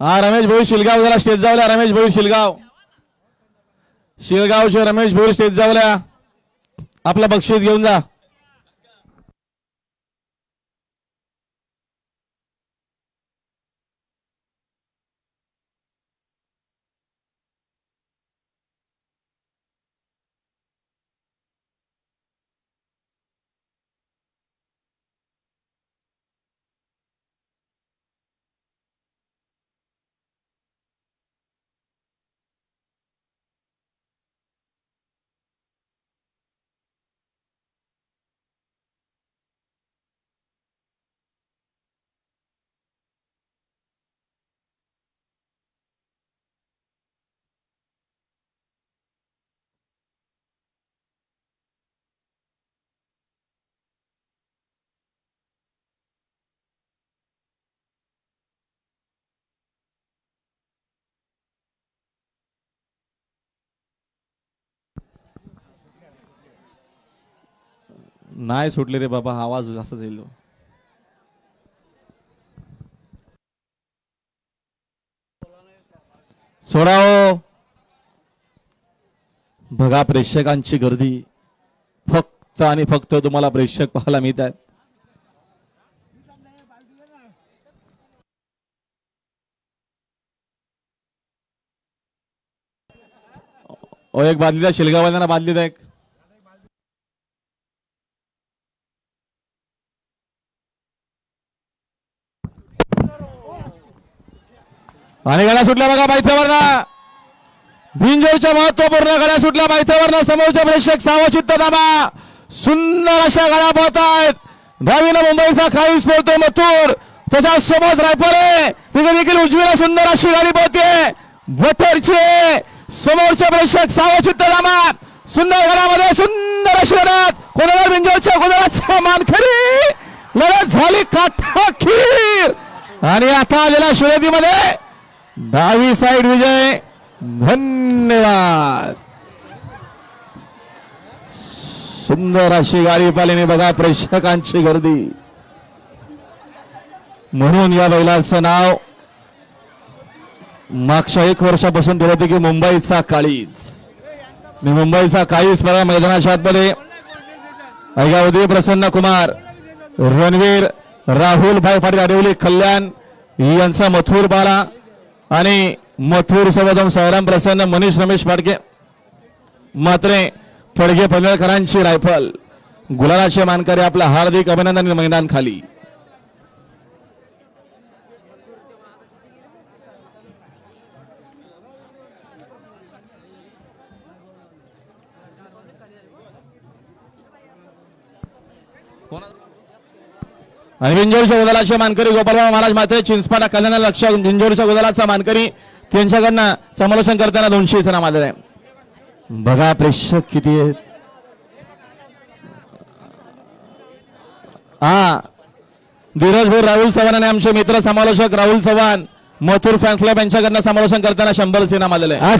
हा रमेश भाऊ शिलगाव जरा स्टेज जावल्या रमेश भाऊ शिलगाव. शिलगावचे रमेश भाऊ स्टेज जावल्या. आपलं बक्षीस घेऊन जा. नाही सुटले रे बाबा हा आवाज असाच येईल. सोडाओ हो. बघा प्रेक्षकांची गर्दी. फक्त आणि फक्त तुम्हाला प्रेक्षक पाहायला मिळत आहेत ओ एक बादली द्या शिलगावाल्यांना बादली द्या एक. आणि गड्या सुटल्या बघा बायथेवरना भिंजोरच्या महत्त्वपूर्ण गड्या सुटल्या बायथेवरना समोरचे प्रेक्षक सावचित्त दाबा. सुंदर अशा गाड्या पळत आहेत. डावीनं मुंबईचा खाईस पळतो मथुर. त्याच्या सोबत रायफले तिथे देखील उजवीला सुंदर अशी गाडी पळते बटरचे. समोरचे प्रेक्षक सावचित्त दाबा. सुंदर गडामध्ये सुंदर अशी लढत. कोणाला भिंजोरच्या कोणाला मानखरी. लढत झाली काठाखीर. आणि आता आलेल्या शर्यतीमध्ये डावी साईड विजय धन्यवाद। सुंदर अशी गाडी पाहिल्याने बघा प्रेक्षकांची गर्दी। म्हणून या बैलाचं नाव मागच्या एक वर्षापासून ठेवलं होते की मुंबईचा काळीज। मी मुंबईचा काळीज मला मैदानाच्या आतमध्ये। ऐका उदय प्रसन्न कुमार रणवीर राहुल भाई पाटील आडिवली कल्याण यांचा मथुर बाला। आणि मथुर सोबत सैराम प्रसन्न मनीष रमेश फाडके मात्रे फडके पनवेलकरांची रायफल. गुलालाचे मानकरी आपला हार्दिक अभिनंदन मैदान खाली. आणि बिंजोरच्या गोदलाचे मानकरी गोपालराव महाराज माते चिंचपाडा कल्याण लक्ष बिंजोरच्या गोदलाचा मानकरी त्यांच्याकडनं समालोचन करताना दोनशे नाम आलेलं आहे बघा प्रेक्षक किती आहेत. हा धीरज भाऊ राहुल चव्हाण आणि आमचे मित्र समालोचक राहुल चव्हाण मथुर फॅन क्लब यांच्याकडनं समालोचन करताना शंभर नाम आलेलं आहे